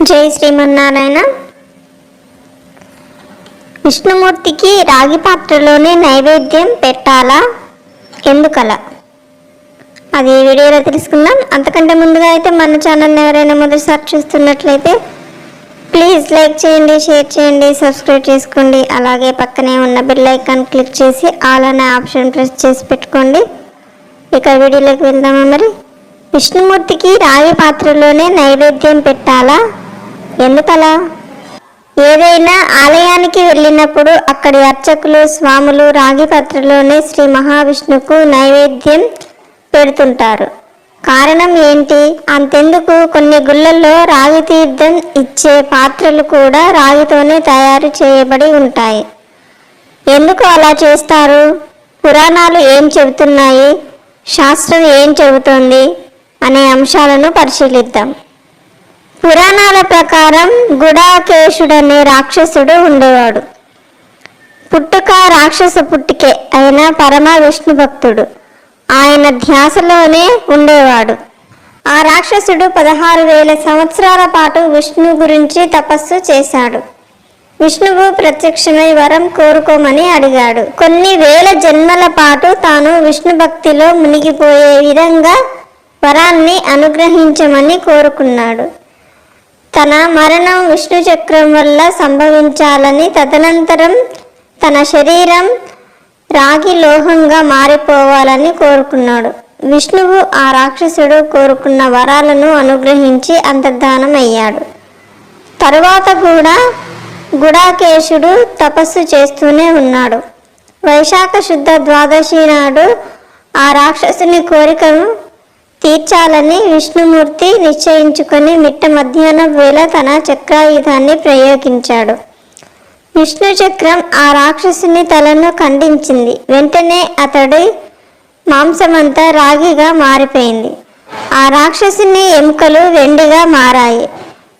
జై శ్రీమన్నారాయణ. విష్ణుమూర్తికి రాగి పాత్రలోనే నైవేద్యం పెట్టాలా? ఎందుకలా? అది వీడియోలో తెలుసుకుందాం. అంతకంటే ముందుగా అయితే మన ఛానల్ని ఎవరైనా మొదటిసారి చూస్తున్నట్లయితే ప్లీజ్ లైక్ చేయండి షేర్ చేయండి సబ్స్క్రైబ్ చేసుకోండి. అలాగే పక్కనే ఉన్న బెల్ ఐకాన్ క్లిక్ చేసి ఆల్ అనే ఆప్షన్ ప్రెస్ చేసి పెట్టుకోండి. ఇక వీడియోలోకి వెళ్దామా మరి? విష్ణుమూర్తికి రాగి పాత్రలోనే నైవేద్యం పెట్టాలా? ఎందుకలా? ఏదైనా ఆలయానికి వెళ్ళినప్పుడు అక్కడి అర్చకులు స్వాములు రాగి పత్రలోనే శ్రీ మహావిష్ణుకు నైవేద్యం పెడుతుంటారు. కారణం ఏంటి? అంతెందుకు? కొన్ని గుళ్ళల్లో రాగి తీర్థం ఇచ్చే పాత్రలు కూడా రాగితోనే తయారు చేయబడి ఉంటాయి. ఎందుకు అలా చేస్తారు? పురాణాలు ఏం చెబుతున్నాయి? శాస్త్రం ఏం చెబుతోంది? అనే అంశాలను పరిశీలిద్దాం. పురాణాల ప్రకారం గుడాకేశుడనే రాక్షసుడు ఉండేవాడు. పుట్టుక రాక్షస పుట్టికే అయిన పరమ విష్ణు భక్తుడు. ఆయన ధ్యాసలోనే ఉండేవాడు. ఆ రాక్షసుడు పదహారు వేల సంవత్సరాల పాటు విష్ణు గురించి తపస్సు చేశాడు. విష్ణువు ప్రత్యక్షమై వరం కోరుకోమని అడిగాడు. కొన్ని వేల జన్మల పాటు తాను విష్ణు భక్తిలో మునిగిపోయే విధంగా వరాన్ని అనుగ్రహించమని కోరుకున్నాడు. తన మరణం విష్ణు చక్రం వల్ల సంభవించాలని తదనంతరం తన శరీరం రాగి లోహంగా మారిపోవాలని కోరుకున్నాడు. విష్ణువు ఆ రాక్షసుడు కోరుకున్న వరాలను అనుగ్రహించి అంతర్ధానం అయ్యాడు. తరువాత కూడా గుడాకేశుడు తపస్సు చేస్తూనే ఉన్నాడు. వైశాఖ శుద్ధ ద్వాదశి నాడు ఆ రాక్షసుని కోరికను తీర్చాలని విష్ణుమూర్తి నిశ్చయించుకొని మిట్ట మధ్యాహ్నం వేళ తన చక్రాయుధాన్ని ప్రయోగించాడు. విష్ణు చక్రం ఆ రాక్షసుని తలను ఖండించింది. వెంటనే అతడి మాంసమంతా రాగిగా మారిపోయింది. ఆ రాక్షసుని ఎముకలు వెండిగా మారాయి.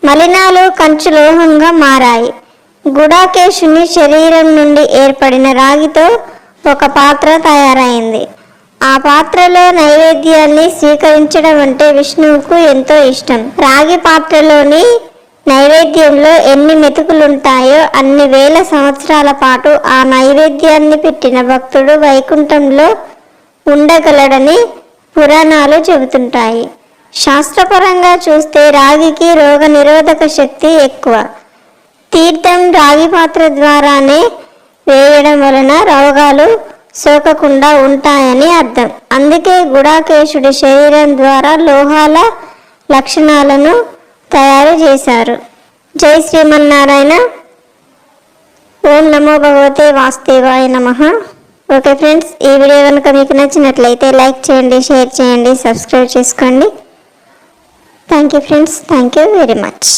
మలినాలు కంచు లోహంగా మారాయి. గుడాకేశుని శరీరం నుండి ఏర్పడిన రాగితో ఒక పాత్ర తయారైంది. ఆ పాత్రలో నైవేద్యాన్ని స్వీకరించడం అంటే విష్ణువుకు ఎంతో ఇష్టం. రాగి పాత్రలోని నైవేద్యంలో ఎన్ని మెతుకులుంటాయో అన్ని వేల సంవత్సరాల పాటు ఆ నైవేద్యాన్ని పెట్టిన భక్తుడు వైకుంఠంలో ఉండగలడని పురాణాలు చెబుతుంటాయి. శాస్త్రపరంగా చూస్తే రాగికి రోగ నిరోధక శక్తి ఎక్కువ. తీర్థం రాగి పాత్ర ద్వారానే వేయడం వలన రోగాలు సోకకుండా ఉంటాయని అర్థం. అందుకే గుడాకేశుడి శరీరం ద్వారా లోహాల లక్షణాలను తయారు చేశారు. జై శ్రీమన్నారాయణ. ఓం నమో భగవతే వాసుదేవాయ నమ. ఓకే ఫ్రెండ్స్ ఈ వీడియో కనుక మీకు నచ్చినట్లయితే లైక్ చేయండి షేర్ చేయండి సబ్స్క్రైబ్ చేసుకోండి. Thank you friends thank you very much.